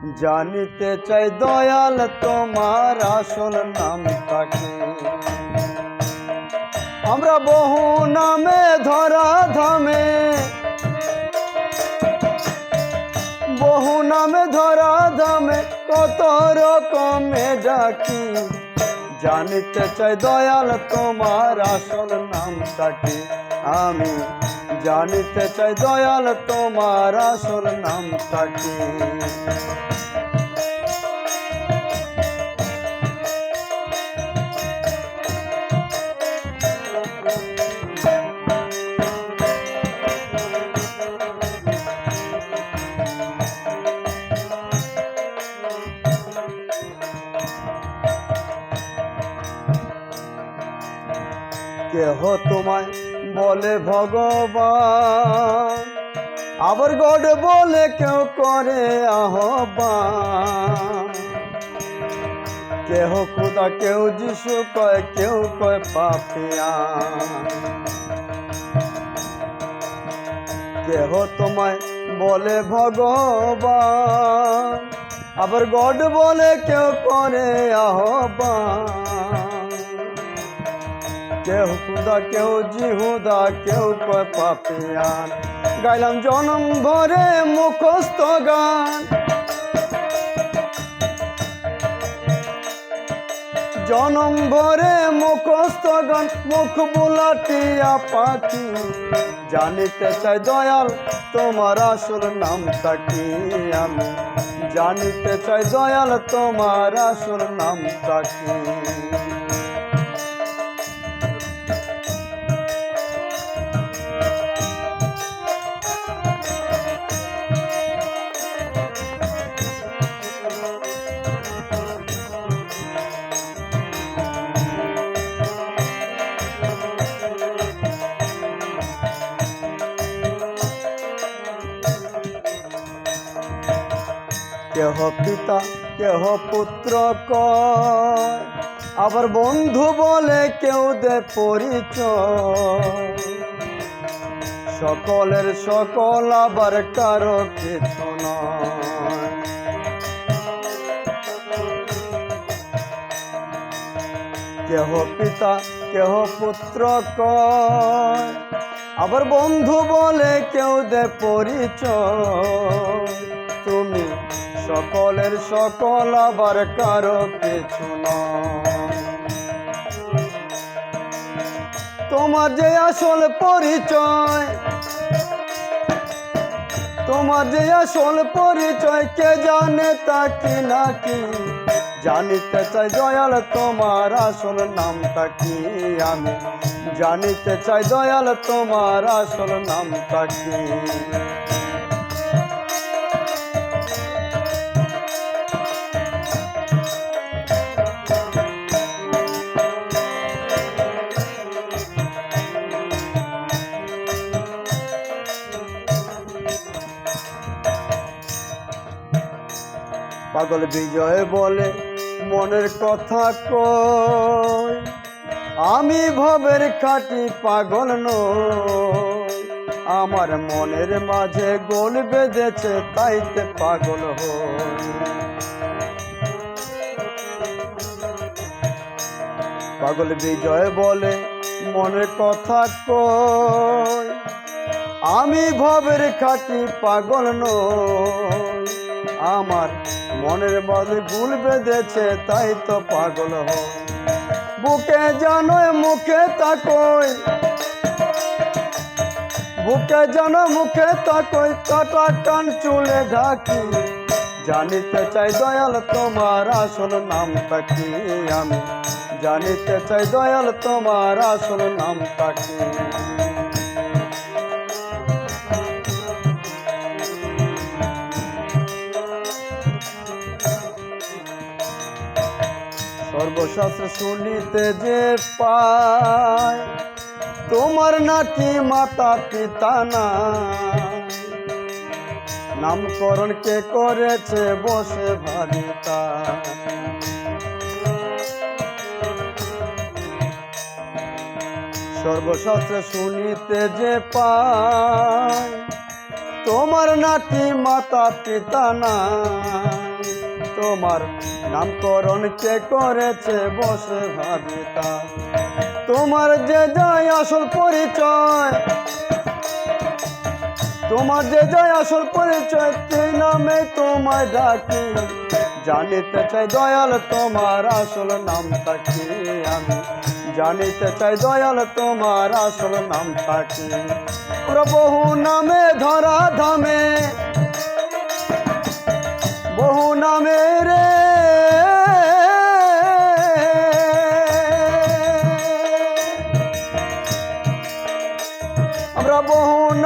জানিতে চাই দয়াল তোমার আসল নাম কি আমরা বহু নামে ধরা ধামে, বহু নামে ধরা ধামে, কত রকমে ডাকি। জানিতে চাই দয়াল তোমার আসল নাম কি আমি জানিতে চাই দয়াল তোমার আসল নামটা কি? কেহ তোমায় বলে, ভগবান, আবার গড বলে কেউ করে আহ্বান। কেহ খুদা কেউ যিশু কয় কেউ কয় পাপিয়া কেহ তোমায় বলে, ভগবান, আবার গড বলে কেউ করে আহ্বান। কেউ খুদা কেউ জিহুদা, কেউ পাপিয়ান গাইলাম, জনম ভরে মুখস্থ গান। জনম ভরে মুখস্থ গান, মুখ বুলাটিয়া পাখি। জানিতে চাই দয়াল, তোমার আসল নামটা কি আমি? জানিতে চাই দয়াল, তোমার আসল নামটা কি? কেহ পিতা, কেহ পুত্র আবার বন্ধু বলে কেউ দে পরিচয়। সকলের সকল আবার কারও কিছু কেহ পিতা, কেহ পুত্র আবার বন্ধু বলে কেউ দে পরিচয়। সকলের সকল আবার কারও কিছু তোমার যে আসল পরিচয়, তোমার যে আসল পরিচয়, কে জানে তা কি নাকি জানিতে চাই দয়াল তোমার আসল নামটা কি? আমি জানিতে চাই দয়াল তোমার আসল নামটা কি? পাগল বিজয় বলে মনের কথা কই আমি ভবের খাটি পাগল নই। আমার মনের মাঝে গোল বেঁধেছে, তাইতে পাগল হই। পাগল বিজয় বলে মনের কথা কই আমি ভবের খাটি পাগল নই। আমার মনের মাঝে ভুল বেঁধেছে, তাই তো পাগল হই বুকে জানোয় মুখে তাকই, বুকে জানো মুখে তাকই, কাটা কান চুলে ঢাকি। জানিতে চাই দয়াল তোমার আসল নামটা কি আমি? জানিতে চাই দয়াল তোমার আসল নামটা কি? সর্বশাস্ত্র শুনিতে যে পায়, তোমার নাকি মাতা পিতা না নামকরণ কে করেছে বসে ভাবিতা সর্বশাস্ত্রে শুনিতে যে পায়, তোমার নাকি মাতা পিতা না তোমার নামকরণ কে করেছে বসে ভাবিতা তোমার যে যায় আসল পরিচয়, তোমার যে যায় আসল পরিচয়, কে নামে তোমায় ডাকি? জানিতে চাই দয়াল তোমার আসল নামটা কি আমি? জানিতে চাই দয়াল তোমার আসল নামটা কি? বহু নামে ধরা ধামে, বহু নামে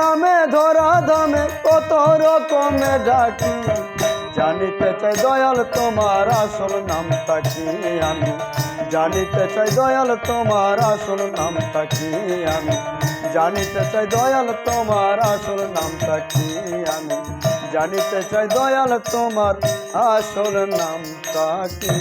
নামে ধরা ধামে কত রকমে ডাকি। জানিতে চাই দয়াল তোমার আসল নামটা কি আমি? জানিতে চাই দয়াল তোমার আসল নামটা কি আমি? জানিতে চাই দয়াল তোমার আসল নামটা কি আমি? জানিতে চাই দয়াল তোমার আসল নামটা কি?